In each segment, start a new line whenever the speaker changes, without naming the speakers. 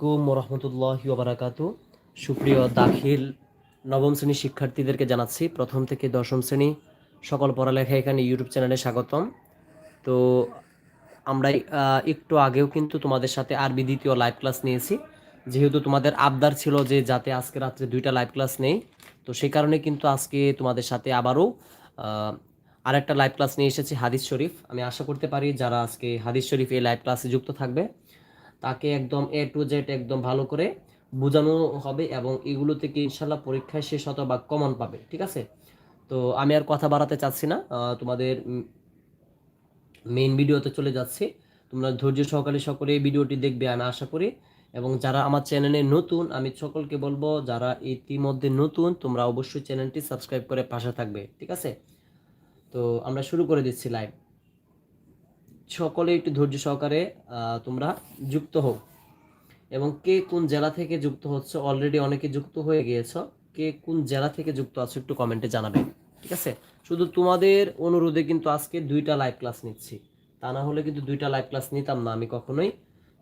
কুম রহমতুল্লাহ বারাকাতু সুপ্রিয় দাখিল নবম শ্রেণির শিক্ষার্থীদেরকে জানাচ্ছি, প্রথম থেকে দশম শ্রেণি সকল পড়ালেখা এখানে ইউটিউব চ্যানেলে স্বাগতম। তো আমরা একটু আগেও কিন্তু তোমাদের সাথে আরবি দ্বিতীয় লাইভ ক্লাস নিয়েছি। যেহেতু তোমাদের আবদার ছিল যে যাতে আজকে রাত্রে দুইটা লাইভ ক্লাস নেই, তো সেই কারণে কিন্তু আজকে তোমাদের সাথে আবারও আরেকটা লাইভ ক্লাস নিয়ে এসেছি হাদিস শরীফ। আমি আশা করতে পারি যারা আজকে হাদিস শরীফ এই লাইভ ক্লাসে যুক্ত থাকবে তাকে একদম এ টু জেড একদম ভালো করে বোঝানো হবে এবং এগুলো থেকে ইনশাল্লাহ পরীক্ষায় হতো বা কমন পাবে, ঠিক আছে? তো আমি আর কথা বাড়াতে চাচ্ছি না। তোমাদের মেইন ভিডিওতে চলে যাচ্ছি। তোমরা ধৈর্য সহকারে সকলে ভিডিওটি দেখবে আমি আশা করি। এবং যারা আমার চ্যানেলে নতুন, আমি সকলকে বলব, যারা ইতিমধ্যে নতুন, তোমরা অবশ্যই চ্যানেলটি সাবস্ক্রাইব করে পাশে থাকবে, ঠিক আছে? তো আমরা শুরু করে দিচ্ছি লাইভ সকলে একটু ধৈর্য সহকারে তোমরা যুক্ত হও। এবং কে কোন জেলা থেকে যুক্ত হচ্ছে অলরেডি অনেকে যুক্ত হয়ে গিয়েছো, কে কোন জেলা থেকে যুক্ত আছো একটু কমেন্টে জানাবে, ঠিক আছে? শুধু তোমাদের অনুরোধে কিন্তু আজকে দুইটা লাইভ ক্লাস নিচ্ছি। তা না হলে কিন্তু দুইটা লাইভ ক্লাস নিতাম না আমি কখনোই।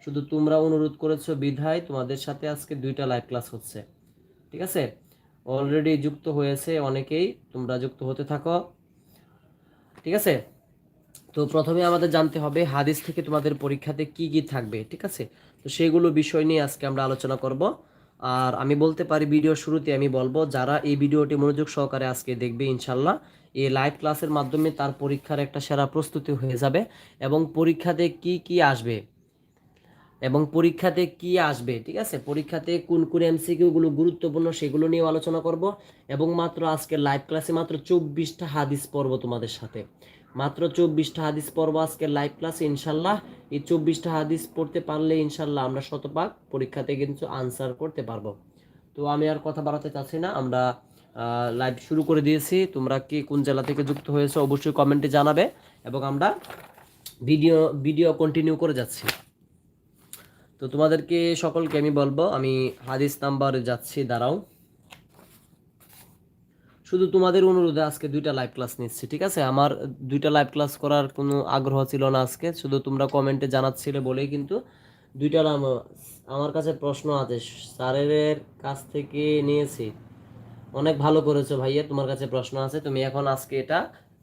শুধু তোমরা অনুরোধ করেছ বিধায় তোমাদের সাথে আজকে দুইটা লাইভ ক্লাস হচ্ছে, ঠিক আছে? অলরেডি যুক্ত হয়েছে অনেকেই, তোমরা যুক্ত হতে থাকো, ঠিক আছে? তো প্রথমে আমাদের জানতে হবে হাদিস থেকে তোমাদের পরীক্ষাতে কি কি থাকবে, ঠিক আছে? তো সেগুলো বিষয় নিয়ে আজকে আমরা আলোচনা করব। আর আমি বলতে পারি ভিডিও শুরুতে আমি বলব, যারা এই ভিডিওটি মনোযোগ সহকারে আজকে দেখবে ইনশাল্লাহ এই লাইভ ক্লাসের মাধ্যমে তার পরীক্ষার একটা সেরা প্রস্তুতি হয়ে যাবে এবং পরীক্ষাতে কি কি আসবে এবং পরীক্ষাতে কি আসবে, ঠিক আছে? পরীক্ষাতে কোন কোন এমসিকিউগুলো গুরুত্বপূর্ণ সেগুলো নিয়ে আলোচনা করব এবং মাত্র আজকে লাইভ ক্লাসে মাত্র চব্বিশটা হাদিস পড়ব তোমাদের সাথে। মাত্র চব্বিশটা হাদিস পড়ব আজকে লাইভ ক্লাসে ইনশাল্লাহ। এই চব্বিশটা হাদিস পড়তে পারলে ইনশাল্লাহ আমরা শতভাগ পরীক্ষাতে কিন্তু আনসার করতে পারব। তো আমি আর কথা বাড়াতে চাচ্ছি না, আমরা লাইভ শুরু করে দিয়েছি। তোমরা কি কোন জেলা থেকে যুক্ত হয়েছে অবশ্যই কমেন্টে জানাবে এবং আমরা ভিডিও ভিডিও কন্টিনিউ করে যাচ্ছি। তো তোমাদেরকে সকলকে আমি বলব, আমি হাদিস নাম্বারে যাচ্ছি, দাঁড়াও। শুধু তোমাদের অনুরোধে আজকে দুইটা লাইভ ক্লাস নিচ্ছি, ঠিক আছে? আমার দুইটা লাইভ ক্লাস করার কোনো আগ্রহ ছিল না আজকে, শুধু তোমরা কমেন্টে জানাচ্ছিলে বলেই কিন্তু দুইটা আমার কাছে প্রশ্ন আছে, স্যারের কাছ থেকে নিয়েছি। অনেক ভালো করেছ ভাইয়া, তোমার কাছে প্রশ্ন আছে, তুমি এখন আজকে এটা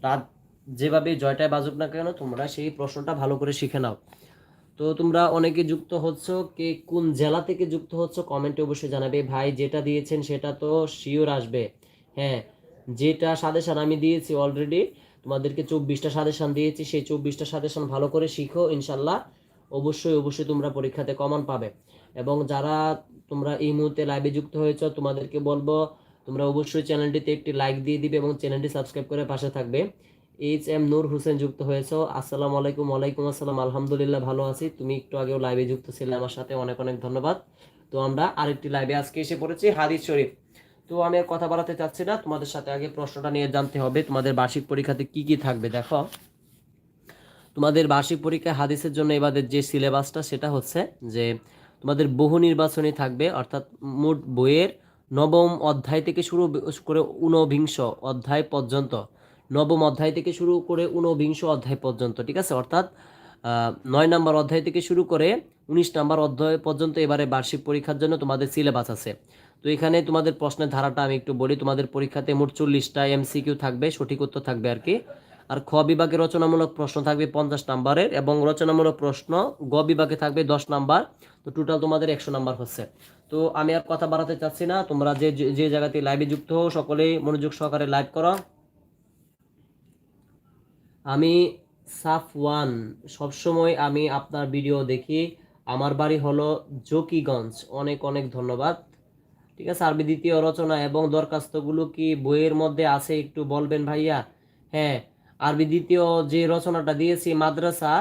রাত যেভাবে জয়টায় বাজুক না কেন, তোমরা সেই প্রশ্নটা ভালো করে শিখে নাও। তো তোমরা অনেকে যুক্ত হচ্ছ, কে কোন জেলা থেকে যুক্ত হচ্ছ কমেন্টে অবশ্যই জানাবে। ভাই যেটা দিয়েছেন সেটা তো শিওর আসবে। হ্যাঁ যেটা সাজেশন আমি দিয়েছি অলরেডি তোমাদেরকে চব্বিশটা সাজেশন দিয়েছি, সেই চব্বিশটা সাজেশন ভালো করে শিখো, ইনশাল্লাহ। অবশ্যই অবশ্যই তোমরা পরীক্ষাতে কমন পাবে। এবং যারা তোমরা এই মুহূর্তে লাইভে যুক্ত হয়েছ, তোমাদেরকে বলব, তোমরা অবশ্যই চ্যানেলটিতে একটি লাইক দিয়ে দিবে এবং চ্যানেলটি সাবস্ক্রাইব করে পাশে থাকবে। এইচ এম নূর হোসেন যুক্ত হয়েছো, আসসালামু আলাইকুম, ওয়ালাইকুম আসসালাম, আলহামদুলিল্লাহ ভালো আছি। তুমি একটু আগেও লাইভে যুক্ত ছিলে, আমার সাথে অনেক অনেক ধন্যবাদ। তো আমরা আরেকটি লাইভে আজকে এসে পড়েছি হাদিস শরীফ। তো আমি আর কথা বাড়াতে চাচ্ছি না। তোমাদের সাথে আগে প্রশ্নটা নিয়ে জানতে হবে, তোমাদের বার্ষিক পরীক্ষাতে কি কি থাকবে, দেখো। তোমাদের বার্ষিক পরীক্ষায় হাদিসের জন্য এবারে যে সিলেবাসটা, সেটা হচ্ছে যে তোমাদের বহু নির্বাচনী থাকবে, অর্থাৎ মোট বইয়ের নবম অধ্যায় থেকে শুরু করে ঊনবিংশ অধ্যায় পর্যন্ত, নবম অধ্যায় থেকে শুরু করে ঊনবিংশ অধ্যায় পর্যন্ত, ঠিক আছে? অর্থাৎ নয় নম্বর অধ্যায় থেকে শুরু করে উনিশ নম্বর অধ্যায় পর্যন্ত এবারে বার্ষিক পরীক্ষার জন্য তোমাদের সিলেবাস আছে। তো এখানে তোমাদের প্রশ্নের ধারাটা আমি একটু বলি, তোমাদের পরীক্ষাতে মোট চল্লিশটা এমসিকিউ থাকবে, সঠিক উত্তর থাকবে আর কি। আর খ বিভাগে রচনামূলক প্রশ্ন থাকবে পঞ্চাশ নাম্বারের এবং রচনামূলক প্রশ্ন গ বিভাগে থাকবে দশ নাম্বার। তো টোটাল তোমাদের একশো নাম্বার হচ্ছে। তো আমি আর কথা বাড়াতে চাচ্ছি না, তোমরা যে, যে- জায়গাতে লাইভে যুক্ত হও, সকলেই মনোযোগ সহকারে লাইভ করো। আমি সাফওয়ান, সবসময় আমি আপনার ভিডিও দেখি। আমার বাড়ি হলো জকিগঞ্জ। অনেক অনেক ধন্যবাদ। ঠিক আছে? আরবি দ্বিতীয় রচনা এবং দরখাস্তগুলো কি বইয়ের মধ্যে আছে? একটু বলবেন ভাইয়া। হ্যাঁ আরবি দ্বিতীয় যে রচনাটা দিয়েছি, মাদ্রাসা,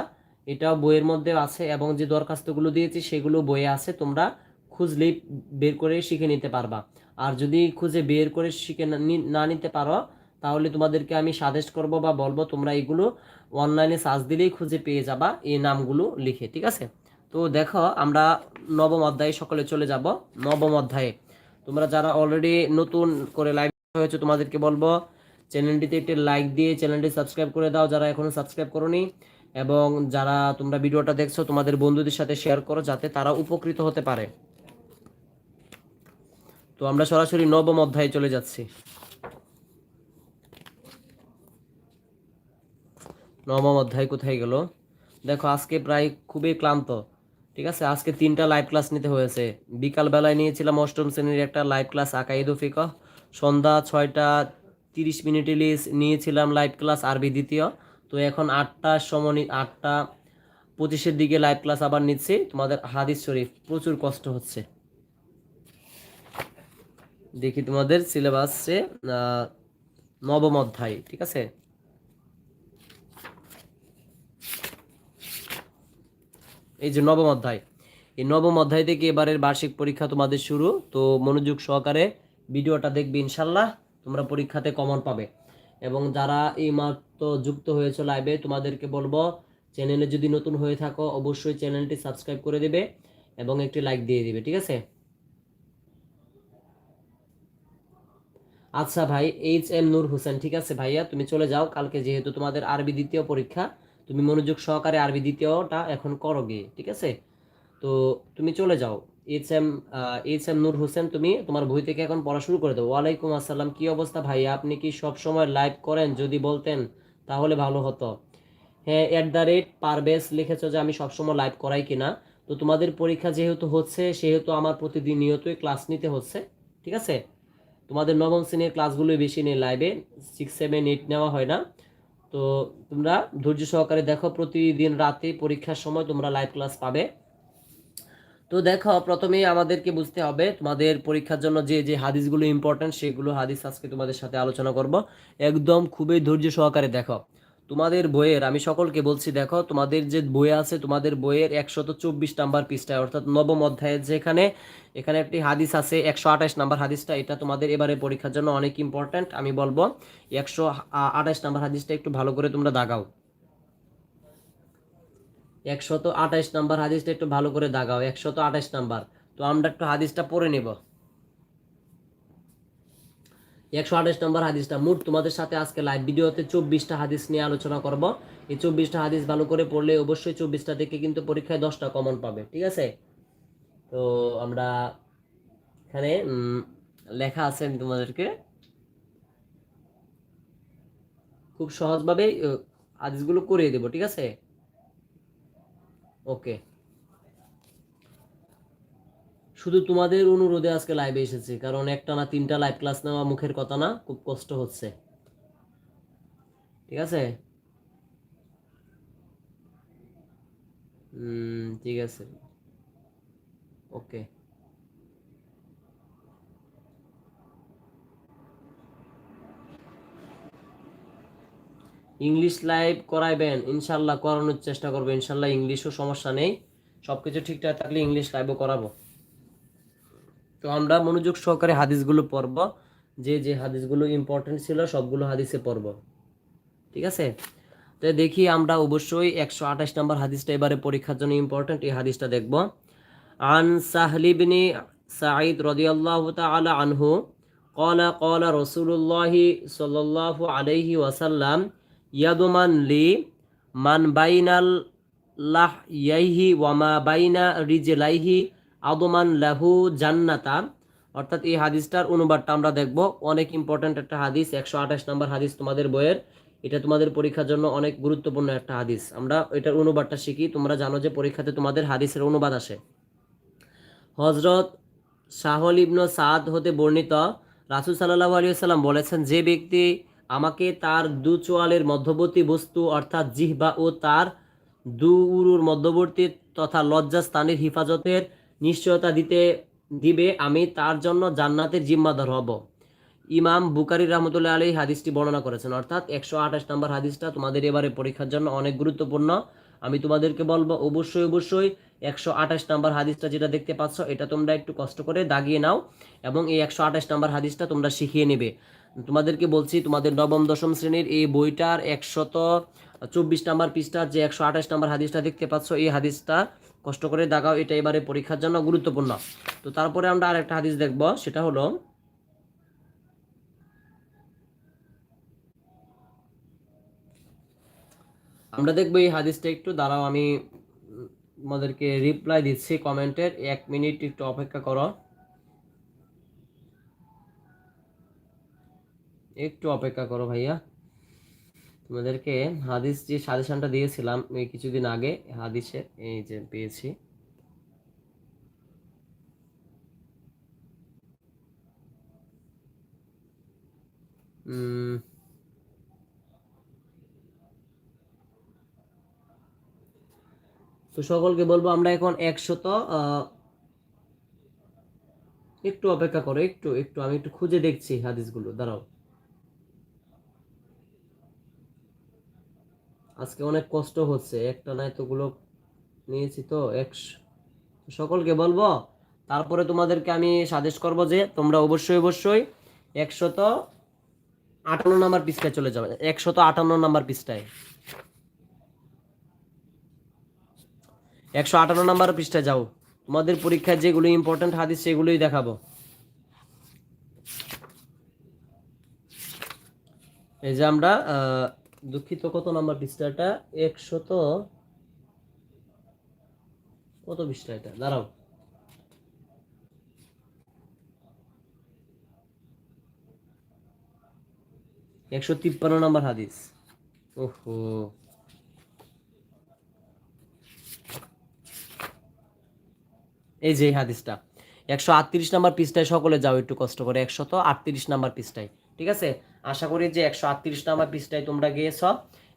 এটাও বইয়ের মধ্যে আছে এবং যে দরখাস্তগুলো দিয়েছি, সেগুলো বইয়ে আছে। তোমরা খুঁজলেই বের করে শিখে নিতে পারবা। আর যদি খুঁজে বের করে শিখে না নিতে পারো, তাহলে তোমাদেরকে আমি সাজেস্ট করব বা বলব, তোমরা এগুলো অনলাইনে সার্চ দিলেই খুঁজে পেয়ে যাবা এই নামগুলো লিখে, ঠিক আছে? তো দেখো, আমরা নবম অধ্যায়ে সকলে চলে যাব। নবম অধ্যায়ে। তোমরা যারা অলরেডি নতুন করে লাইভ হয়েছে, তোমাদেরকে বলব চ্যানেলটিতে একটি লাইক দিয়ে চ্যানেলটি সাবস্ক্রাইব করে দাও যারা এখনও সাবস্ক্রাইব করোনি। এবং যারা তোমরা ভিডিওটা দেখছ, তোমাদের বন্ধুদের সাথে শেয়ার করো যাতে তারা উপকৃত হতে পারে। তো আমরা সরাসরি নবম অধ্যায়ে চলে যাচ্ছি। নবম অধ্যায় কোথায় গেল? দেখো, আজকে প্রায় খুবই ক্লান্ত। ঠিক আছে? আজকে তিনটা লাইভ ক্লাস নিতে হয়েছে। বিকাল বেলায় নিয়েছিলাম অষ্টম শ্রেণির একটা লাইভ ক্লাস আকাইদু ফিকহ। সন্ধ্যা ছয়টা তিরিশ মিনিটে নিয়েছিলাম লাইভ ক্লাস আরবি দ্বিতীয়। তো এখন আটটার সময় আটটা পঁচিশের দিকে লাইভ ক্লাস আবার নিচ্ছি। তোমাদের হাদিস শরীফ প্রচুর কষ্ট হচ্ছে। দেখি তোমাদের সিলেবাসে নবম অধ্যায়, ঠিক আছে? এই যে নবম অধ্যায়। এই নবম অধ্যায় থেকে এবারের বার্ষিক পরীক্ষা তোমাদের শুরু। তো মনোযোগ সহকারে ভিডিওটা দেখবে ইনশাল্লাহ তোমরা পরীক্ষাতে কমন পাবে। এবং যারা এই মাত্র যুক্ত হয়েছে লাইভে, তোমাদেরকে বলব, চ্যানেলে যদি নতুন হয়ে থাকো, অবশ্যই চ্যানেলটি সাবস্ক্রাইব করে দেবে এবং একটি লাইক দিয়ে দিবে, ঠিক আছে? আচ্ছা ভাই, এইচ এম নূর হোসেন, ঠিক আছে ভাইয়া? তুমি চলে যাও, কালকে যেহেতু তোমাদের আরবি দ্বিতীয় পরীক্ষা তুমি মনোযোগ সহকারে আরবি দ্বিতীয়টা এখন করো গিয়ে, ঠিক আছে? তো তুমি চলে যাও। H M H M Nur Hossain, তুমি তোমার বই থেকে এখন পড়া শুরু করে দেবো ওয়ালাইকুম আসসালাম, কি অবস্থা ভাইয়া আপনি কি সব সময় লাইভ করেন? যদি বলতেন, তাহলে ভালো হতো। হ্যাঁ অ্যাট দ্য রেট পারবেস লিখেছো যে আমি সবসময় লাইভ করাই কিনা। তো তোমাদের পরীক্ষা যেহেতু হচ্ছে, সেহেতু আমার প্রতিদিন নিয়তই ক্লাস নিতে হচ্ছে, ঠিক আছে? তোমাদের নবম শ্রেণির ক্লাসগুলোই বেশি নেই লাইভে সিক্স সেভেন এইট নেওয়া হয় না। তো তোমরা ধৈর্য সহকারে দেখো, প্রতিদিন রাতে পরীক্ষার সময় তোমরা লাইভ ক্লাস পাবে। তো দেখো, প্রথমেই আমাদেরকে বুঝতে হবে, তোমাদের পরীক্ষার জন্য যে যে হাদিসগুলো ইম্পর্টেন্ট সেগুলো হাদিস আজকে তোমাদের সাথে আলোচনা করব। একদম খুবই ধৈর্য সহকারে দেখো। তোমাদের বইয়ের, আমি সকলকে বলছি, দেখো, তোমাদের যে বই আছে, তোমাদের বইয়ের একশত চব্বিশ নাম্বার পৃষ্ঠায়, অর্থাৎ নবম অধ্যায়ের যেখানে, এখানে একটি হাদিস আছে, একশো আঠাশ নাম্বার হাদিসটা, এটা তোমাদের এবারে পরীক্ষার জন্য অনেক ইম্পর্ট্যান্ট আমি বলব একশো আঠাশ নাম্বার হাদিসটা একটু ভালো করে তোমরা দাগাও। একশত আঠাশ নাম্বার হাদিসটা একটু ভালো করে দাগাও, একশত আঠাশ নাম্বার। তো আমরা একটু হাদিসটা পড়ে নেব। একশো আঠাশ নম্বর হাদিসটা। মোট তোমাদের সাথে আজকে লাইভ ভিডিওতে চব্বিশটা হাদিস নিয়ে আলোচনা করব। এই চব্বিশটা হাদিস ভালো করে পড়লে অবশ্যই চব্বিশটা থেকে কিন্তু পরীক্ষায় দশটা কমন পাবে, ঠিক আছে? তো আমরা এখানে লেখা আছে আমি তোমাদেরকে। খুব সহজভাবে হাদিসগুলো করিয়ে দেবো, ঠিক আছে? ওকে। শুধু তোমাদের অনুরোধে আজকে লাইভে এসেছি, কারণ একটা না তিনটা লাইভ ক্লাস নেওয়া মুখের কথা না, খুব কষ্ট হচ্ছে। ঠিক আছে? ঠিক আছে। ওকে ইংলিশ লাইভ করাইবেন, ইনশাল্লাহ করানোর চেষ্টা করব, ইনশাল্লাহ ইংলিশও সমস্যা নেই। সব কিছু ঠিকঠাক থাকলে ইংলিশ লাইভও করাবো। তো আমরা মনোযোগ সহকারে হাদিসগুলো পড়ব। যে যে হাদিসগুলো ইম্পর্টেন্ট ছিল, সবগুলো হাদিসে পড়ব। ঠিক আছে? তো দেখি আমরা অবশ্যই একশো আঠাশ নম্বর হাদিসটা এবারে পরীক্ষার জন্য ইম্পর্টেন্ট এই হাদিসটা দেখব। আন সাহলিবিনি সাঈদ রদিয়াল্লাহ তালা আনহু কলা কলা রসুল্লাহি সাল্লাহ আলহি ওয়াসাল্লাম, ইয়াদুমান লি মান বাইনাল লাহ ইয়াইহি ওয়ামা বাইনা রিজেলাইহি আদমান লাহু জান্নাতা। অর্থাৎ এই হাদিসটার অনুবাদটা আমরা দেখব। অনেক ইম্পর্ট্যান্ট একটা হাদিস, একশো আঠাশ নম্বর হাদিস তোমাদের বইয়ের। এটা তোমাদের পরীক্ষার জন্য অনেক গুরুত্বপূর্ণ একটা হাদিস। আমরা এটার অনুবাদটা শিখি, তোমরা জানো যে পরীক্ষাতে তোমাদের হাদিসের অনুবাদ আসে। হজরত শাহল ইবন সাদ হতে বর্ণিত, রাসুল সাল্লাহ আলিয়াল্লাম বলেছেন, যে ব্যক্তি আমাকে তার দু চোয়ালের মধ্যবর্তী বস্তু, অর্থাৎ জিহবা ও তার দু উরুর মধ্যবর্তী তথা লজ্জাস্থানের হিফাজতের নিশ্চয়তা দিতে, দিবে আমি তার জন্য জান্নাতের জিম্মাদার হব। ইমাম বুকারি রহমতুল্লাহ আলী হাদিসটি বর্ণনা করেছেন। অর্থাৎ একশো আঠাশ নম্বর হাদিসটা তোমাদের এবারে পরীক্ষার জন্য অনেক গুরুত্বপূর্ণ। আমি তোমাদেরকে বলব, অবশ্যই অবশ্যই একশো আঠাশ নাম্বার হাদিসটা যেটা দেখতে পাচ্ছ, এটা তোমরা একটু কষ্ট করে দাগিয়ে নাও এবং এই একশো আঠাশ নম্বর হাদিসটা তোমরা শিখিয়ে নেবে। তোমাদেরকে বলছি, তোমাদের নবম, দশম শ্রেণির এই বইটার একশত চব্বিশ নাম্বার পৃষ্ঠার যে একশো আঠাশ নম্বর হাদিসটা দেখতে পাচ্ছ, এই হাদিসটা কষ্ট করে দাগাও, এটা এবারে পরীক্ষার জন্য গুরুত্বপূর্ণ। তো তারপরে আমরা আরেকটা হাদিস দেখব, সেটা হলো, আমরা দেখব এই হাদিসটা একটু, দাঁড়াও আমি আমাদেরকে রিপ্লাই দিচ্ছি কমেন্টের এক মিনিট একটু অপেক্ষা করো। একটু অপেক্ষা করো ভাইয়া। তোমাদেরকে হাদিস যে সাজেশনটা দিয়েছিলাম, এই কিছুদিন আগে হাদিসে, এই যে পেয়েছি। তো সকলকে বলব, আমরা এখন একশত একটু অপেক্ষা করো, একটু একটু, আমি একটু খুঁজে দেখছি হাদিসগুলো, দাঁড়াও। আজকে অনেক কষ্ট হচ্ছে, একটা না এতগুলো নিয়েছি তো একশো সকলকে বলব, তারপরে তোমাদেরকে আমি সাজেস্ট করব যে তোমরা অবশ্যই অবশ্যই একশত আটান্ন নাম্বার পৃষ্ঠায় চলে যাবে, একশত আটান্ন নাম্বার পৃষ্ঠায়। একশো আটান্ন নাম্বার পৃষ্ঠায় যাও, তোমাদের পরীক্ষায় যেগুলো ইম্পর্টেন্ট হাদিস সেগুলোই দেখাবো। এই যে আমরা দুঃখিত, কত নাম্বার পৃষ্ঠাটা? একশত কত পৃষ্ঠা এটা? দাঁড়াও। একশো তিপ্পান্ন নাম্বার হাদিস। ওহো। এই যে হাদিসটা। একশো আটত্রিশ নাম্বার পৃষ্ঠায় সকলে যাও, একটু কষ্ট করে। একশত আটত্রিশ নাম্বার পৃষ্ঠায়। ঠিক আছে? আশা করি যে একশো আটত্রিশ নাম্বার পৃষ্ঠায় তোমরা গিয়েছ।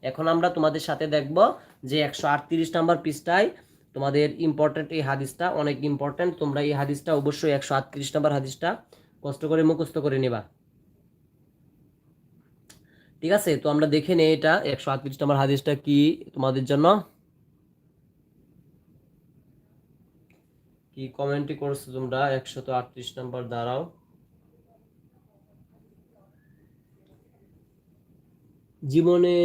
এখন আমরা তোমাদের সাথে দেখব যে একশো আটত্রিশ নাম্বার পৃষ্ঠায় তোমাদের ইম্পর্টেন্ট এই হাদিসটা, অনেক ইম্পর্টেন্ট তোমরা এই হাদিসটা অবশ্যই একশো আটত্রিশ নাম্বার হাদিসটা কষ্ট করে মুখস্থ করে নিবা। ঠিক আছে, তো আমরা দেখে নেই এটা একশো আটত্রিশ নাম্বার হাদিসটা কি তোমাদের জন্য। কি কমেন্টই করছ তোমরা? একশত আটত্রিশ নাম্বার, দাঁড়াও। জীবনে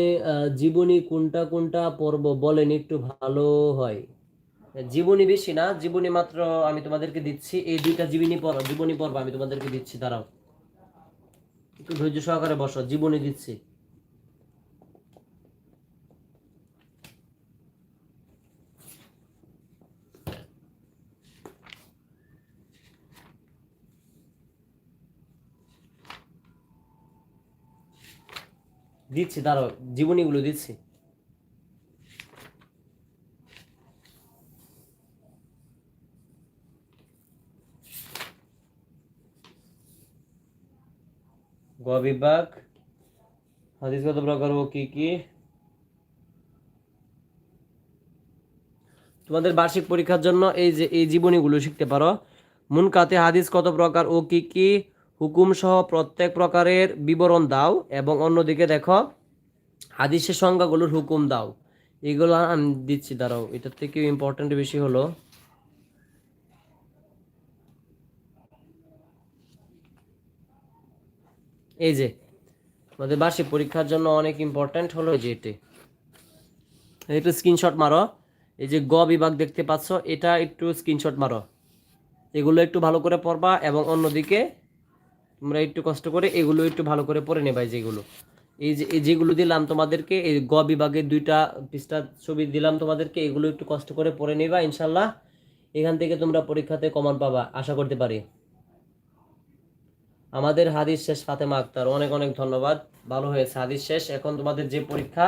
জীবনী কোনটা কোনটা পর্ব বলেন একটু ভালো হয়। জীবনী বেশি না, জীবনী মাত্র আমি তোমাদেরকে দিচ্ছি। এই দুইটা জীবনী পর্ব জীবনী পর্ব আমি তোমাদেরকে দিচ্ছি, দাঁড়াও। একটু ধৈর্য সহকারে বসো, জীবনী দিচ্ছি। দিচ্ছি, দাঁড়াও, জীবনীগুলো দিচ্ছি। গ বিভাগ হাদিসগত প্রকার ও কি কি? তোমাদের বার্ষিক পরীক্ষার জন্য এই যে, এই জীবনীগুলো শিখতে পারো। মুনকাতে হাদিস কত প্রকার ও কি কি? হুকুম সহ প্রত্যেক প্রকারের বিবরণ দাও এবং অন্যদিকে দেখো, হাদিসের সংজ্ঞাগুলোর হুকুম দাও। এগুলো আমি দিচ্ছি, দাঁড়াও, এটার থেকে ইম্পর্টেন্ট বেশি হলো। এই যে, আমাদের বার্ষিক পরীক্ষার জন্য অনেক ইম্পর্ট্যান্ট হলো যে এটি। একটু স্ক্রিনশট মারো। এই যে গ বিভাগ দেখতে পাচ্ছ, এটা একটু স্ক্রিনশট মারো। এগুলো একটু ভালো করে পড়বা এবং অন্যদিকে তোমরা একটু কষ্ট করে এগুলো একটু ভালো করে পড়ে নেবা এই যেগুলো। এই যে যেগুলো দিলাম তোমাদেরকে, এই গ বিভাগের দুইটা পৃষ্ঠা ছবি দিলাম তোমাদেরকে, এগুলো একটু কষ্ট করে পড়ে নেবা, ইনশাল্লাহ। এখান থেকে তোমরা পরীক্ষাতে কমন পাবা, আশা করতে পারি। আমাদের হাদিস শেষ, ফাতেমা আক্তার, অনেক অনেক ধন্যবাদ। ভালো হয়েছে হাদিস শেষ। এখন তোমাদের যে পরীক্ষা,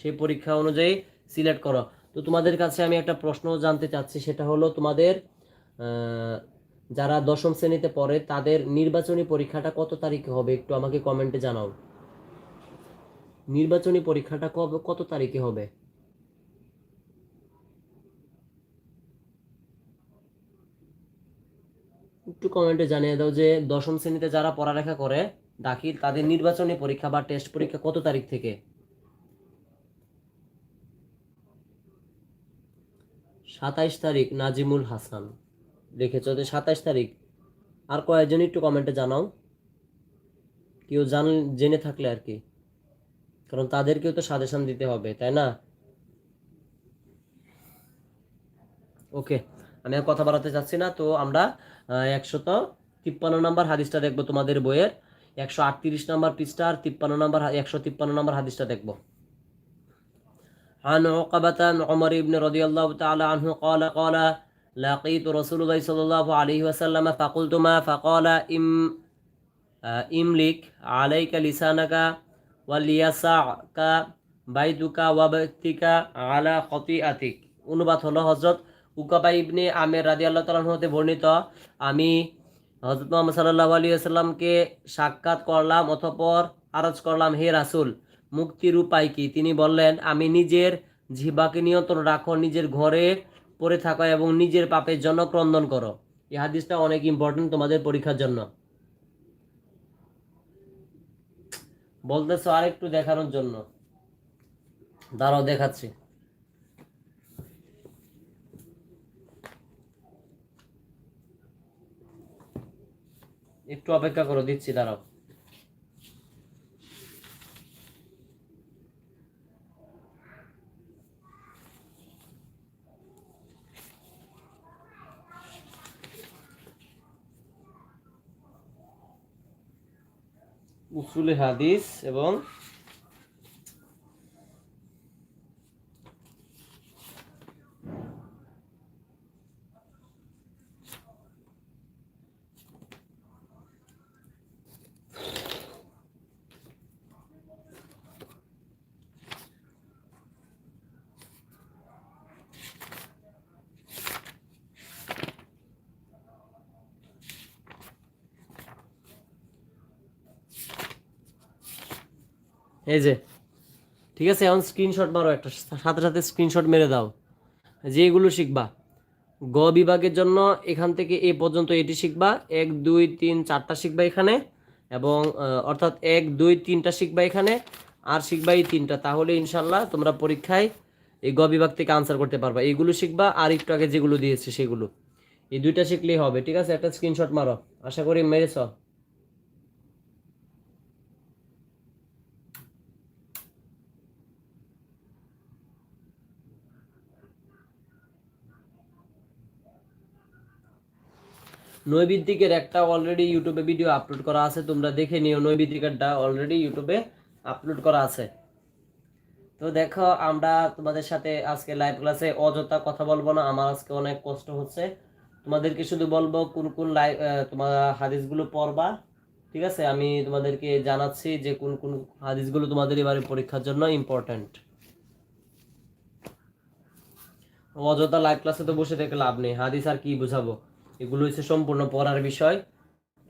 সেই পরীক্ষা অনুযায়ী সিলেক্ট করো। তো তোমাদের কাছে আমি একটা প্রশ্ন জানতে চাচ্ছি, সেটা হলো তোমাদের যারা দশম শ্রেণীতে পড়ে, তাদের নির্বাচনী পরীক্ষাটা কত তারিখে হবে একটু আমাকে কমেন্টে জানাও। নির্বাচনী পরীক্ষাটা কবে, কত তারিখে হবে? একটু কমেন্টে জানিয়ে দাও যে, দশম শ্রেণীতে যারা পড়ালেখা করে, দাখিল, তাদের নির্বাচনী পরীক্ষা বা টেস্ট পরীক্ষা কত তারিখ থেকে? সাতাইশ তারিখ, নাজিমুল হাসান। লিখেছো যে সাতাইশ তারিখ আর কয়েকজন একটু কমেন্টে জানাও কেউ জান জেনে থাকলে আর কি কারণ তাদেরকেও তো সাজেশন দিতে হবে তাই না ওকে আমি আর কথা বাড়াতে চাচ্ছি না তো আমরা একশত তিপ্পান্ন নাম্বার হাদিসটা দেখবো তোমাদের বইয়ের একশো আটত্রিশ নাম্বার পৃষ্ঠা আর তিপ্পান্ন নাম্বার একশো তিপ্পান্ন নাম্বার হাদিসটা দেখবো عن عقبة عن عمر بن رضي الله تعالى عنه قال قال لقيت رسول الله صلى الله عليه وسلم فقلت ما فقال إم آه، املك عليك لسانك وليسعك বাইতুক ওয়াবাতিকা আলা খতিআতিক অনুবাদ হলো হজরত উকাবা ইবনে আমের রাদি আল্লাহ তালাহ হতে বর্ণিত আমি হজরত মোহাম্মদ সাল্লাহ আলী আসাল্লামকে সাক্ষাৎ করলাম অতপর আরজ করলাম হে রাসুল মুক্তির উপায় কি তিনি বললেন আমি নিজের জিহ্বাকে নিয়ন্ত্রণ রাখো নিজের ঘরে পড়ে থাকো এবং নিজের পাপের জন্য ক্রন্দন করো। এই হাদিসটা অনেক ইম্পর্টেন্ট তোমাদের পরীক্ষার জন্য। বলতেছো আর একটু দেখানোর জন্য। দাঁড়াও, দেখাচ্ছি। একটু অপেক্ষা করো, দিচ্ছি, দাঁড়াও। উসুলে হাদিস এবং এই যে, ঠিক আছে, এখন স্ক্রিনশট মারো একটা, সাথে সাথে স্ক্রিনশট মেরে দাও। যে এগুলো শিখবা, গ বিভাগের জন্য এখান থেকে এ পর্যন্ত এটি শিখবা, এক, দুই, তিন, চারটা শিখবা এখানে, এবং অর্থাৎ এক, দুই, তিনটা শিখবা এখানে, আর শিখবা এই তিনটা। তাহলে ইনশাল্লাহ তোমরা পরীক্ষায় এই গ বিভাগ থেকে আনসার করতে পারবা। এইগুলো শিখবা, আর একটু আগে যেগুলো দিয়েছে সেগুলো। এই দুইটা শিখলেই হবে, ঠিক আছে? একটা স্ক্রিনশট মারো। আশা করি মেরেছ? নৈবিদ্যিকের একটা অলরেডি ইউটিউবে ভিডিও আপলোড করা আছে, তোমরা দেখে নিও নৈবিদ্যিকেরটা অলরেডি ইউটিউবে আপলোড করা আছে। তো দেখো, আমরা তোমাদের সাথে আজকে লাইভ ক্লাসে অযথা কথা বলব না, আমার আজকে অনেক কষ্ট হচ্ছে। তোমাদেরকে শুধু বলব কোন কোন লাইভ তোমার হাদিসগুলো পড়বা, ঠিক আছে? আমি তোমাদেরকে জানাচ্ছি যে কোন কোন হাদিসগুলো তোমাদের এবারে পরীক্ষার জন্য ইম্পর্ট্যান্ট অযথা লাইভ ক্লাসে তো বসে থেকে লাভ নেই, হাদিস আর কি বুঝাবো? এগুলো হচ্ছে সম্পূর্ণ পড়ার বিষয়।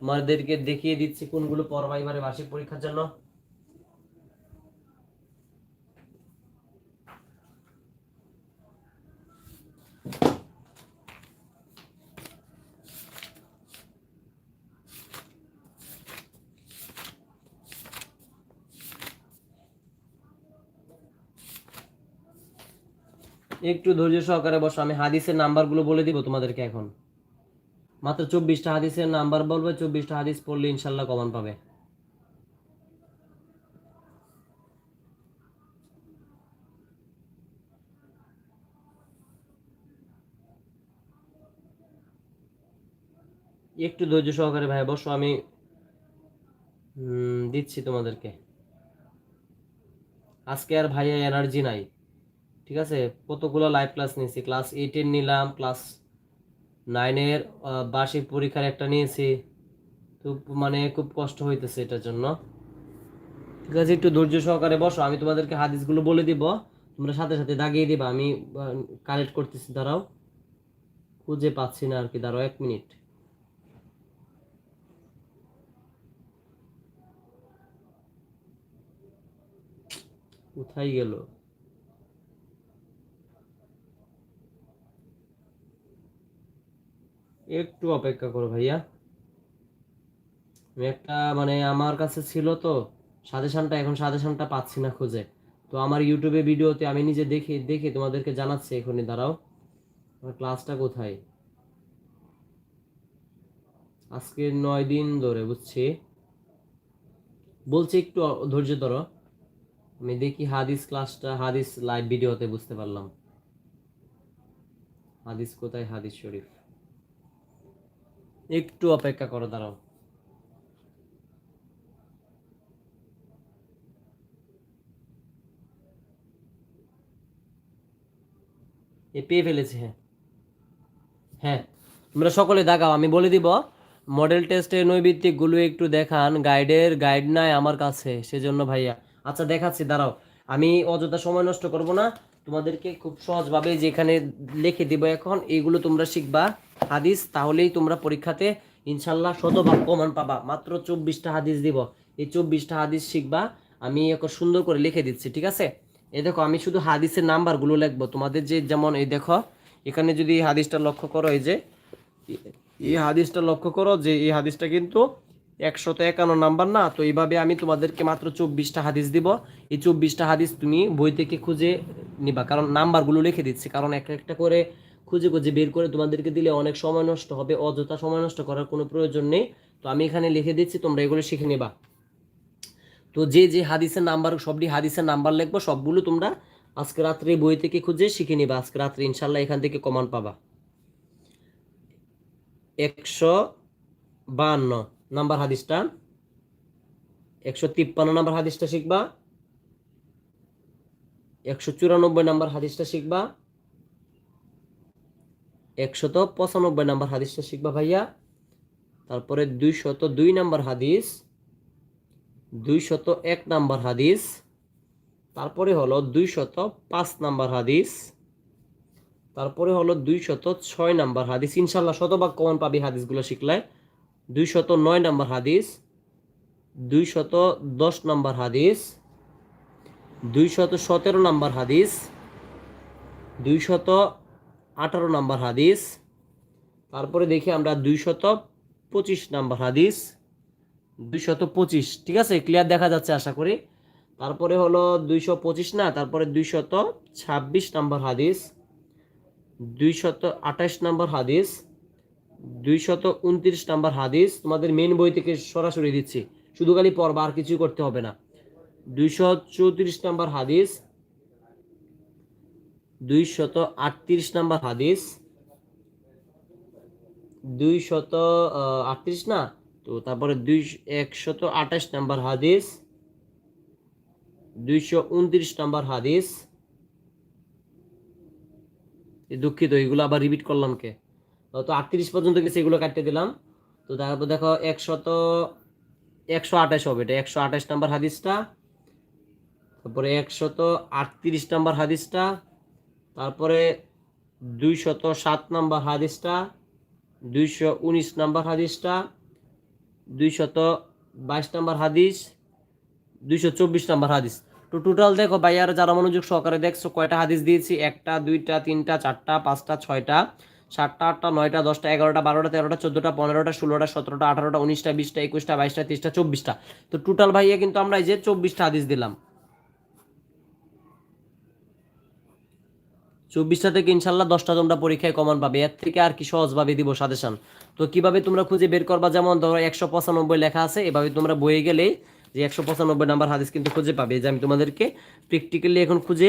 তোমাদেরকে দেখিয়ে দিচ্ছি কোনগুলো পড়বা এবারে বার্ষিক পরীক্ষার জন্য। একটু ধৈর্য সহকারে বসো, আমি হাদিসের নাম্বারগুলো বলে দিব তোমাদেরকে এখন। মাত্র চব্বিশটা হাদিসের নাম্বার বলবে, চব্বিশটা হাদিস পড়লে ইনশাল্লাহ কমান পাবে। একটু ধৈর্য সহকারে ভাই বসো, আমি দিচ্ছি তোমাদেরকে। আজকে আর ভাইয়া এনার্জি নাই, ঠিক আছে? কতগুলো লাইভ ক্লাস নিয়েছি? ক্লাস এইটের নিলাম ক্লাস নাইনের বার্ষিক পরীক্ষার একটা নিয়েছি। তো মানে খুব কষ্ট হইতেছে এটার জন্য। ঠিক আছে, একটু ধৈর্য সহকারে বসো, আমি তোমাদেরকে হাদিসগুলো বলে দিব। তোমরা সাথে সাথে দাগিয়ে দিবা, আমি কালেক্ট করতেছি, দাঁড়াও। খুঁজে পাচ্ছি না আর কি, দাঁড়াও এক মিনিট। কোথায় গেল? একটু অপেক্ষা করো ভাইয়া। আমি একটা মানে আমার কাছে ছিল তো, সাজেশনটা, এখন সাজেশনটা পাচ্ছি না খুঁজে। তো আমার ইউটিউবে ভিডিওতে আমি নিজে দেখে দেখে, তোমাদেরকে জানাচ্ছি এখনই, দাঁড়াও। আমার ক্লাসটা কোথায়? আজকে নয় দিন ধরে, বুঝছি। বলছি একটু, ধৈর্য ধরো। আমি দেখি হাদিস ক্লাসটা, হাদিস লাইভ ভিডিওতে বুঝতে পারলাম। হাদিস কোথায়? হাদিস শরীফ। একটু অপেক্ষা করো, দাঁড়াও। এ, পেয়ে ফেলেছি হ্যাঁ। হ্যাঁ তোমরা সকলে দেখাও, আমি বলে দিব মডেল টেস্টের নৈবিত্তিকগুলো একটু দেখান গাইডের গাইড নাই আমার কাছে, সেজন্য ভাইয়া। আচ্ছা দেখাচ্ছি, দাঁড়াও। আমি অযথা সময় নষ্ট করব না তোমাদেরকে খুব সহজভাবে যেখানে লিখে দিব এখন এইগুলো তোমরা শিখবা হাদিস, তাহলেই তোমরা পরীক্ষাতে ইনশাল্লাহ শতভাগ প্রমাণ পাবা। মাত্র চব্বিশটা হাদিস দিব। এই চব্বিশটা হাদিস শিখবা, আমি এখন সুন্দর করে লিখে দিচ্ছি, ঠিক আছে? এ দেখো, আমি শুধু হাদিসের নাম্বারগুলো লিখব। তোমাদের যে যেমন এই দেখো, এখানে যদি হাদিসটা লক্ষ্য করো, এই যে, এই হাদিসটা লক্ষ্য করো যে এই হাদিসটা কিন্তু একশত একান্ন নাম্বার না? তো এইভাবে আমি তোমাদেরকে মাত্র চব্বিশটা হাদিস দিব। এই চব্বিশটা হাদিস তুমি বই থেকে খুঁজে নিবা। কারণ নাম্বারগুলো লিখে দিচ্ছি। কারণ একটা একটা করে খুঁজে খুঁজে বের করে তোমাদেরকে দিলে অনেক সময় নষ্ট হবে, অযথা সময় নষ্ট করার কোনো প্রয়োজন নেই। তো আমি এখানে লিখে দিচ্ছি, তোমরা এগুলো শিখে নিবা। তো যে যে হাদিসের নাম্বার, সবটি হাদিসের নাম্বার লিখব, সবগুলো তোমরা আজকে রাত্রে বই থেকে খুঁজে শিখে নিবা। আজকে রাত্রে ইনশাল্লাহ এখান থেকে কমান পাবা। একশো বাহান্ন নাম্বার হাদিসটা। একশো তিপ্পান্ন নাম্বার হাদিসটা শিখবা। একশো চুরানব্বই নাম্বার হাদিসটা শিখবা। একশত পঁচানব্বই নাম্বার হাদিসটা শিখবা ভাইয়া। তারপরে দুইশত দুই নাম্বার হাদিস। দুইশত এক নাম্বার হাদিস। তারপরে হলো দুইশত পাঁচ নাম্বার হাদিস। তারপরে হলো দুইশত ছয় নাম্বার হাদিস। ইনশাল্লাহ শতভাগ কমন পাবি হাদিসগুলো শিখলে। দুইশত নয় নাম্বার হাদিস, দুইশত দশ নম্বর হাদিস, দুইশত সতেরো নাম্বার হাদিস, দুইশত আঠারো নাম্বার হাদিস, তারপরে দেখি আমরা দুইশত পঁচিশ নাম্বার হাদিস, দুইশত পঁচিশ, ঠিক আছে? ক্লিয়ার দেখা যাচ্ছে আশা করি। তারপরে হলো দুইশো পঁচিশ না, তারপরে দুইশত ছাব্বিশ নাম্বার হাদিস, দুইশত আঠাশ নম্বর হাদিস দুইশত উনত্রিশ নাম্বার হাদিস, তোমাদের মেন বই থেকে সরাসরি দিচ্ছি। শুধু খালি পড়বা, আর কিছু করতে হবে না। দুইশো চৌত্রিশ নাম্বার হাদিস, দুইশত আটত্রিশ নাম্বার হাদিস, দুইশত আটত্রিশ না? তো তারপরে দুই একশত আঠাশ নাম্বার হাদিস দুইশো উনত্রিশ নাম্বার হাদিস। দুঃখিত, এগুলো আবার রিপিট করলাম কে? তো আটত্রিশ পর্যন্ত গেছে, এগুলো কাটতে দিলাম। তো তারপর দেখো একশত, একশো আঠাশ হবে এটা, একশো আঠাশ নাম্বার হাদিসটা। তারপরে একশত আটত্রিশ নাম্বার হাদিসটা। তারপরে দুইশত সাত নাম্বার হাদিসটা, দুইশো উনিশ নাম্বার হাদিসটা, দুইশত বাইশ নাম্বার হাদিস, দুইশো চব্বিশ নাম্বার হাদিস। তো টোটাল দেখো ভাইয়ার যারা মনোযোগ সহকারে দেখছ, কয়টা হাদিস দিয়েছি? একটা, দুইটা, তিনটা, চারটা, পাঁচটা, ছয়টা। সাতটা, আটটা, নয়টা, দশটা, এগারোটা, বারোটা, তেরোটা, চোদ্দোটা, পনেরোটা, ষোলোটা, সতেরোটা, আঠারোটা, উনিশটা, বিশটা, একুশটা, বাইশটা, তিরিশটা, চব্বিশটা। তো টোটাল ভাইয়া কিন্তু আমরা এই যে চব্বিশটা হাদিস দিলাম। চব্বিশটা থেকে ইনশাল্লাহ দশটা তোমরা পরীক্ষায় কমন পাবে। এর থেকে আর কি সহজভাবে দিব সাজেশন। তো কীভাবে তোমরা খুঁজে বের করবা? যেমন ধরো একশো পঁচানব্বই লেখা আছে, এভাবে তোমরা বয়ে গেলেই যে একশো পঁচানব্বই নাম্বার হাদিস কিন্তু খুঁজে পাবে। যে আমি তোমাদেরকে প্র্যাকটিক্যালি এখন খুঁজে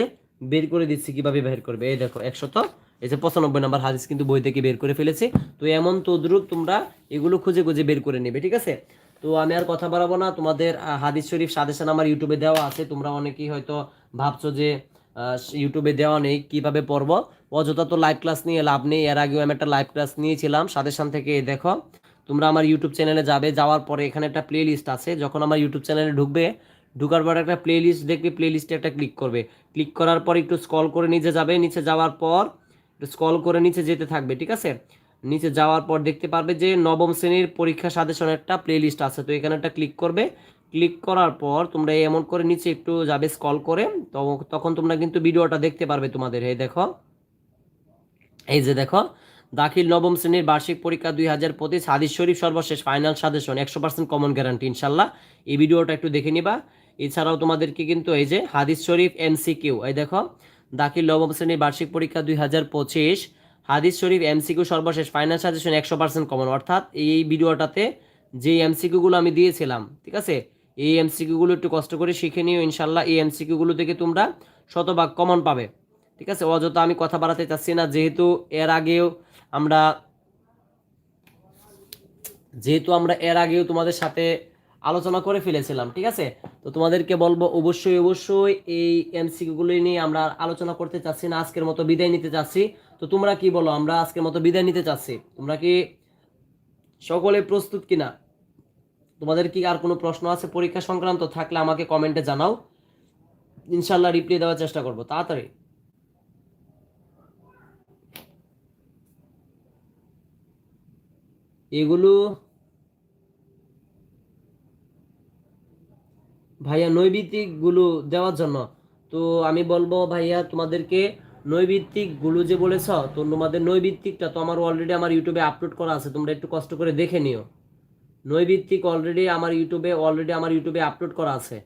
বের করে দিচ্ছি কীভাবে বের করবে। এই দেখো, একশত এই যে পঁচানব্বই নম্বর হাদিস কিন্তু বই থেকে বের করে ফেলেছি। তো এমন তদ্রুপ তোমরা এগুলো খুঁজে খুঁজে বের করে নেবে, ঠিক আছে? তো আমি আর কথা বাড়াবো না। তোমাদের হাদিস শরীফ সাজেশন আমার ইউটিউবে দেওয়া আছে। তোমরা অনেকেই হয়তো ভাবছ যে ইউটিউবে দেওয়া নেই, কীভাবে পড়ব? অযথা তো লাইভ ক্লাস নিয়ে লাভ নেই। এর আগেও আমি একটা লাইভ ক্লাস নিয়েছিলাম। সাজেশন থেকে দেখো, তোমরা আমার ইউটিউব চ্যানেলে যাবে। যাওয়ার পরে এখানে একটা প্লে লিস্ট আছে। যখন আমার ইউটিউব চ্যানেলে ঢুকবে, ঢুকার পর একটা প্লে লিস্ট দেখবে। প্লে লিস্টে একটা ক্লিক করবে। ক্লিক করার পর একটু স্ক্রল করে নিচে যাবে। নিচে যাওয়ার পর স্ক্রল করে নিচে যেতে থাকবে, ঠিক আছে? নিচে যাওয়ার পর দেখতে পারবে যে নবম শ্রেণির পরীক্ষা সাজেশনের একটা প্লে লিস্ট আছে। তো এখানে একটা ক্লিক করবে। ক্লিক করার পর তোমরা এমন করে নিচে একটু যাবে স্ক্রল করে। তখন তোমরা কিন্তু ভিডিওটা দেখতে পারবে তোমাদের। এই দেখো। এই যে দেখো। দাখিল নবম শ্রেণির বার্ষিক পরীক্ষা দুই হাজার পঁচিশ হাদিস শরীফ সর্বশেষ ফাইনাল সাজেশন একশো পার্সেন্ট কমন গ্যারান্টি ইনশাল্লাহ। এই ভিডিওটা একটু দেখে নিবা। এছাড়াও তোমাদেরকে কিন্তু এই যে হাদিস শরীফ এমসিকিউ এই দেখো। দাখিল নবম শ্রেণির বার্ষিক পরীক্ষা দুই হাজার পঁচিশ। হাদিস শরীফ এমসিকিউ সর্বশেষ ফাইনাল সাজেশন একশো পার্সেন্ট কমন অর্থাৎ এই ভিডিওটাতে যে এমসিকিউগুলো আমি দিয়েছিলাম, ঠিক আছে? এই এমসিকিউগুলো একটু কষ্ট করে শিখে নিও ইনশাল্লাহ এই এমসিকিউগুলো থেকে তোমরা শতভাগ কমন পাবে। ঠিক আছে? অযথা আমি কথা বাড়াতে চাচ্ছি না, যেহেতু এর আগেও আমরা, যেহেতু আমরা এর আগেও তোমাদের সাথে আলোচনা করে ফেলেছিলাম, ঠিক আছে? তো তোমাদেরকে বলব অবশ্যই অবশ্যই এই এমসিকিউগুলো নিয়ে আমরা আলোচনা করতে চাচ্ছি না, আজকের মতো বিদায় নিতে চাচ্ছি। তো তোমরা কি বলো, আমরা আজকের মতো বিদায় নিতে চাচ্ছি? তোমরা কি সকলে প্রস্তুত কিনা? তোমাদের কি আর কোনো প্রশ্ন আছে পরীক্ষা সংক্রান্ত, থাকলে আমাকে কমেন্টে জানাও। ইনশাল্লাহ রিপ্লাই দেওয়ার চেষ্টা করব। তাড়াতাড়ি। এগুলো ভাইয়া নৈবিত্তিকগুলো দেওয়ার জন্য। তো আমি বলব ভাইয়া, তোমাদেরকে নৈবিত্তিকগুলো যে বলেছ, তো তোমাদের নৈবিত্তিকটা তো আমার অলরেডি আমার ইউটিউবে আপলোড করা আছে, তোমরা একটু কষ্ট করে দেখে নিও। নৈবিত্তিক অলরেডি আমার ইউটিউবে অলরেডি আমার ইউটিউবে আপলোড করা আছে।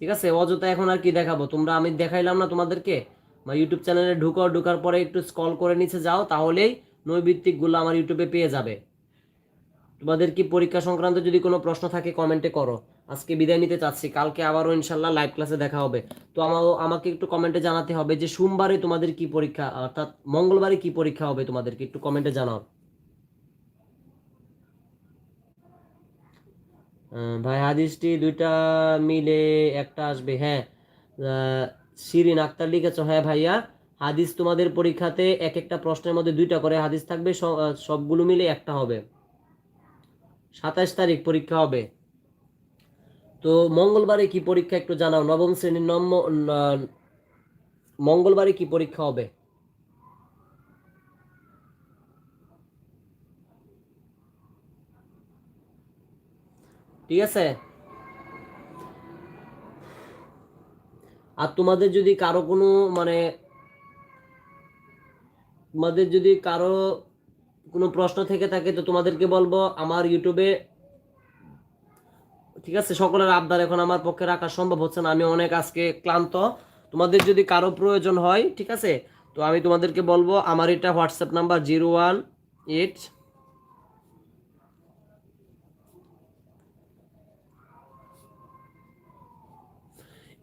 ঠিক আছে? অযথা এখন আর কি দেখাবো? তোমরা, আমি দেখাইলাম না তোমাদেরকে? আমার ইউটিউব চ্যানেলে ঢুকো ঢুকার পরে একটু স্ক্রল করে নিচে যাও, তাহলেই নৈবিত্তিকগুলো আমার ইউটিউবে পেয়ে যাবে। তোমাদের কি পরীক্ষা সংক্রান্ত যদি কোনো প্রশ্ন থাকে, কমেন্টে করো। আজকে বিদায় নিতে চাচ্ছি। কালকে আবারও ইনশাল্লাহ লাইভ ক্লাসে দেখা হবে। তো আমার আমাকে একটু কমেন্টে জানাতে হবে যে সোমবারে তোমাদের কি পরীক্ষা, অর্থাৎ মঙ্গলবারে কি পরীক্ষা হবে তোমাদেরকে একটু কমেন্টে জানাও। ভাই, হাদিসটি দুইটা মিলে একটা আসবে। হ্যাঁ শিরিন আক্তার লিখেছ হ্যাঁ ভাইয়া, হাদিস তোমাদের পরীক্ষাতে এক একটা প্রশ্নের মধ্যে দুইটা করে হাদিস থাকবে সবগুলো মিলে একটা হবে। সাতাশ তারিখ পরীক্ষা হবে। তো মঙ্গলবারে কি পরীক্ষা একটু জানাও? নবম শ্রেণির নম মঙ্গলবারে কি পরীক্ষা হবে? ঠিক আছে? আর তোমাদের যদি কারও কোনো মানে তোমাদের যদি কারও কোনো প্রশ্ন থেকে থাকে তো তোমাদেরকে বলব, আমার ইউটিউবে ঠিক আছে, সকলের আবদার এখন আমার পক্ষে রাখা সম্ভব হচ্ছে না, আমি অনেক আজকে ক্লান্ত। তোমাদের যদি কারও প্রয়োজন হয়, ঠিক আছে, তো আমি তোমাদেরকে বলব, আমার এটা WhatsApp number zero one eight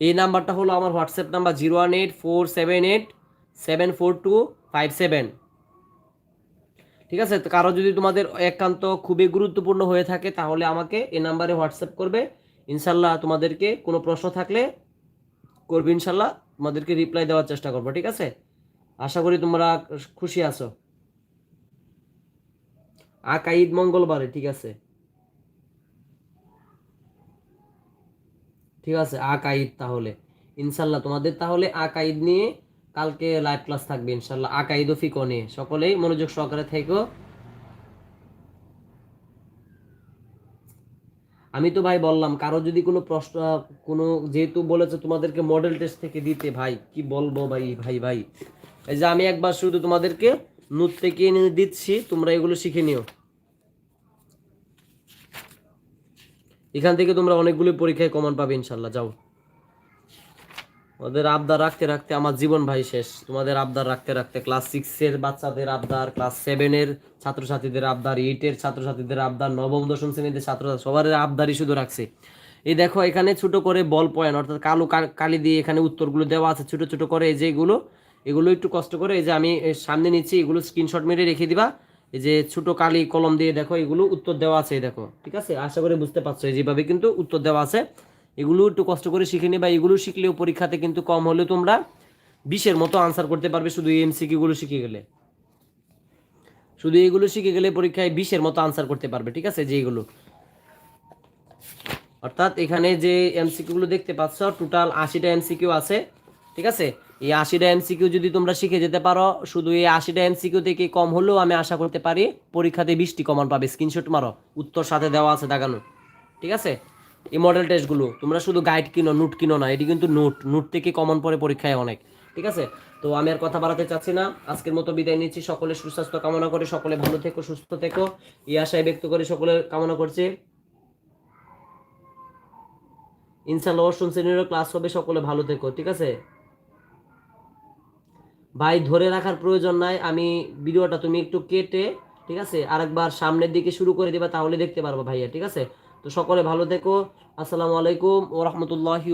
এই নাম্বারটা হলো আমার WhatsApp number zero one eight four seven eight seven four two five seven ঠিক আছে? কারও যদি তোমাদের একান্ত খুবই গুরুত্বপূর্ণ হয়ে থাকে, তাহলে আমাকে এই নাম্বারে হোয়াটসঅ্যাপ করবে। ইনশাল্লাহ তোমাদেরকে কোনো প্রশ্ন থাকলে করবে, ইনশাল্লাহ তোমাদেরকে রিপ্লাই দেওয়ার চেষ্টা করব, ঠিক আছে? আশা করি তোমরা খুশি আছো। আকা ঈদ মঙ্গলবারে, ঠিক আছে? ঠিক আছে, আকা ঈদ তাহলে। ইনশাল্লাহ তোমাদের তাহলে আকা ঈদ নিয়ে কালকে লাইভ ক্লাস থাকবে ইনশাল্লাহ আকা ঈদ ও ফিকো সকলেই মনোযোগ সহকারে থেকো। আমি তো ভাই বললাম, কারও যদি কোনো প্রশ্ন, কোনো যেহেতু বলেছে তোমাদেরকে মডেল টেস্ট থেকে দিতে, ভাই কি বলব ভাই ভাই ভাই? এই যে আমি একবার শুধু তোমাদেরকে নোট থেকে এনে দিচ্ছি, তোমরা এগুলো শিখে নিও। এখান থেকে তোমরা অনেকগুলো পরীক্ষায় কমন পাবে ইনশাল্লাহ যাও। ওদের আবদার রাখতে রাখতে আমার জীবন ভাই শেষ। তোমাদের আবদার রাখতে রাখতে ক্লাস সিক্সের বাচ্চাদের আবদার ক্লাস সেভেনের ছাত্রছাত্রীদের আবদার এইটের ছাত্রছাত্রীদের আবদার, নবম, দশম শ্রেণীদের ছাত্র, সবার আবদারই শুধু রাখছে। এই দেখো, এখানে ছোট করে বল পয়েন্ট অর্থাৎ কালো কালি দিয়ে এখানে উত্তরগুলো দেওয়া আছে ছোট ছোট করে। এই যে এগুলো এগুলো একটু কষ্ট করে, এই যে আমি সামনে নিচ্ছি, এগুলো স্ক্রিনশট মেরে রেখে দিবা। এই যে ছোট কালি কলম দিয়ে দেখো, এগুলো উত্তর দেওয়া আছে দেখো। ঠিক আছে? আশা করি বুঝতে পারছ, এই যেভাবে কিন্তু উত্তর দেওয়া আছে। এগুলো একটু কষ্ট করে শিখে নিবা। এগুলো শিখলেও পরীক্ষাতে কিন্তু কম হলে তোমরা বিশের মতো আনসার করতে পারবে শুধু এমসিকিউ গুলো শিখে গেলে। শুধু এগুলো শিখে গেলে পরীক্ষায় বিশের মতো আনসার করতে পারবে, ঠিক আছে? যে এগুলো। অর্থাৎ এখানে যে এমসিকিউ গুলো দেখতে পাচ্ছ টোটাল আশিটা এমসিকিউ আছে, ঠিক আছে? এই আশিটা এমসিকিউ যদি তোমরা শিখে যেতে পারো, শুধু এই আশিটা এমসিকিউ থেকে কম হলেও আমি আশা করতে পারি পরীক্ষাতে বিশটি কমন পাবে। স্ক্রিনশট মারো, উত্তর সাথে দেওয়া আছে দাগানো, ঠিক আছে? এই মডেল টেস্টগুলো তোমরা শুধু গাইড কিনো নোট কিনো না, এটি কিন্তু নোট নোট থেকে কমন পড়ে পরীক্ষায় অনেক, ঠিক আছে? তো আমি আর কথা বাড়াতে চাচ্ছি না। আজকের মতো বিদায় নিচ্ছি, সকলে সুস্বাস্থ্য কামনা করে, সকলে ভালো থেকো, সুস্থ থেকো। এই আশায় ব্যক্ত করে সকলে কামনা করছি। ইনশাল্লাহ অষ্টম শ্রেণীরও ক্লাস হবে, সকলে ভালো থেকো, ঠিক আছে? ভাই, ধরে রাখার প্রয়োজন নাই, আমি ভিডিওটা তুমি একটু কেটে, ঠিক আছে? আরেকবার সামনের দিকে শুরু করে দিবা, তাহলে দেখতে পারব ভাইয়া, ঠিক আছে? তো সকলে ভালো থেকো। আসসালামু আলাইকুম ও রহমতুল্লাহি